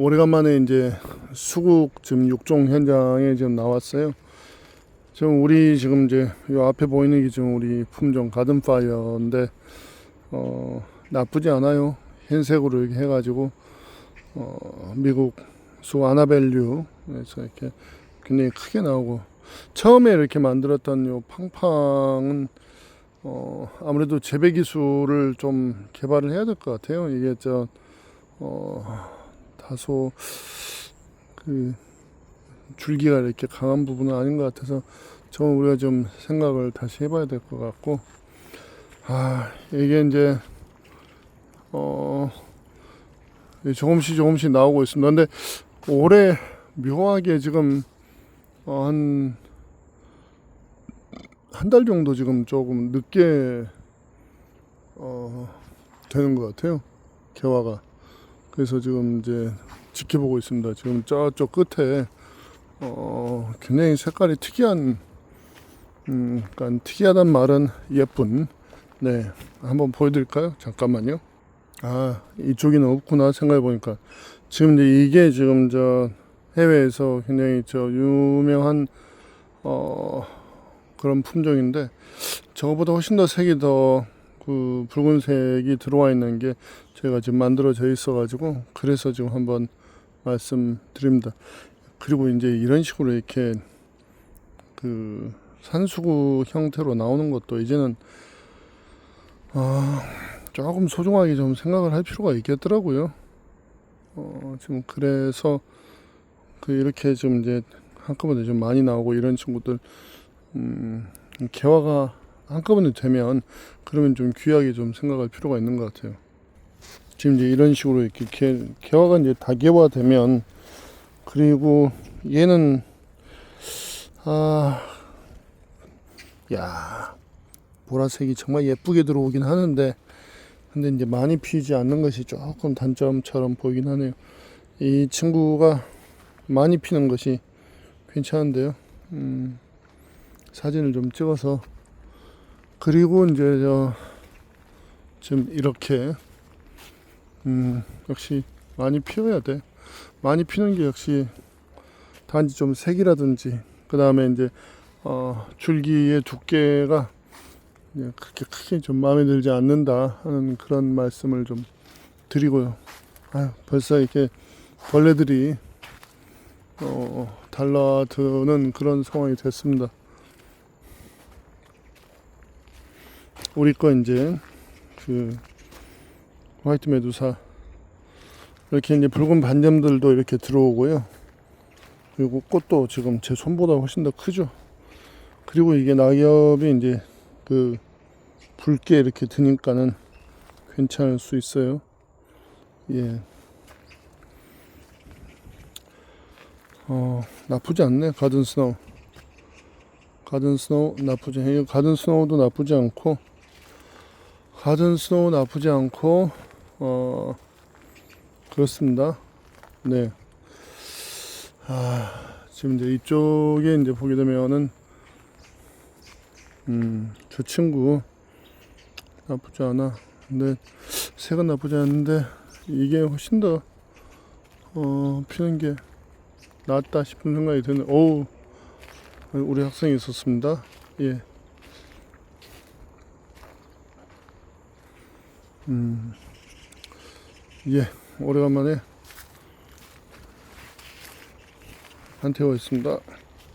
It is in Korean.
오래간만에 이제 수국 지금 육종 현장에 지금 나왔어요. 지금 우리 지금 이제 요 앞에 보이는 게 지금 우리 품종 가든파이어인데 어 나쁘지 않아요. 흰색으로 이렇게 해가지고 어 미국 수 아나벨류에서 이렇게 굉장히 크게 나오고 처음에 이렇게 만들었던 요 팡팡은 어 아무래도 재배 기술을 좀 개발을 해야 될 것 같아요. 이게 저 어 다소 그 줄기가 이렇게 강한 부분은 아닌 것 같아서 좀 우리가 좀 생각을 다시 해봐야 될 것 같고 아 이게 이제 어 조금씩 조금씩 나오고 있습니다. 근데 올해 묘하게 지금 어, 한한 달 정도 지금 조금 늦게 어, 되는 것 같아요. 개화가. 그래서 지금 이제 지켜보고 있습니다. 지금 저쪽 끝에 어, 굉장히 색깔이 특이한 음, 그러니까 특이하단 말은 예쁜 네 한번 보여드릴까요? 잠깐만요. 아 이쪽에는 없구나 생각해 보니까 지금 이제 이게 지금 저 해외에서 굉장히 저 유명한 어 그런 품종인데 저거보다 훨씬 더 색이 더 그 붉은색이 들어와 있는 게 제가 지금 만들어져 있어 가지고 그래서 지금 한번 말씀드립니다. 그리고 이제 이런 식으로 이렇게 그 산수구 형태로 나오는 것도 이제는 아 조금 소중하게 좀 생각을 할 필요가 있겠더라고요. 어 지금 그래서 그 이렇게 좀 이제 한꺼번에 좀 많이 나오고 이런 친구들 음 개화가 한꺼번에 되면 그러면 좀 귀하게 좀 생각할 필요가 있는 것 같아요. 지금 이제 이런 식으로 이렇게 개, 개화가 이제 다 개화 되면 그리고 얘는 아, 야 보라색이 정말 예쁘게 들어오긴 하는데 근데 이제 많이 피지 않는 것이 조금 단점처럼 보이긴 하네요. 이 친구가 많이 피는 것이 괜찮은데요. 음, 사진을 좀 찍어서 그리고 이제 저 지금 이렇게 음, 역시 많이 피어야 돼. 많이 피는 게 역시 단지 좀 색이라든지 그 다음에 이제 어, 줄기의 두께가 그렇게 크게 좀 마음에 들지 않는다 하는 그런 말씀을 좀 드리고요. 아유, 벌써 이렇게 벌레들이 어, 달라드는 그런 상황이 됐습니다. 우리 거 이제 그 화이트 메두사 이렇게 이제 붉은 반점들도 이렇게 들어오고요. 그리고 꽃도 지금 제 손보다 훨씬 더 크죠. 그리고 이게 낙엽이 이제 그 붉게 이렇게 드니까는 괜찮을 수 있어요. 예. 어, 나쁘지 않네. 가든 스노우. 가든 스노우 나쁘지. 가든 스노우도 나쁘지 않고 가든 스노우 나쁘지 않고 어 그렇습니다. 네. 아, 지금 이제 이쪽에 이제 보게 되면은 음, 저 친구 나쁘지 않아. 근데 색은 나쁘지 않은데 이게 훨씬 더 어, 피는 게 낫다 싶은 생각이 드는. 오, 우리 학생이 있었습니다. 예. 음, 예, 오래간만에 한태워 있습니다.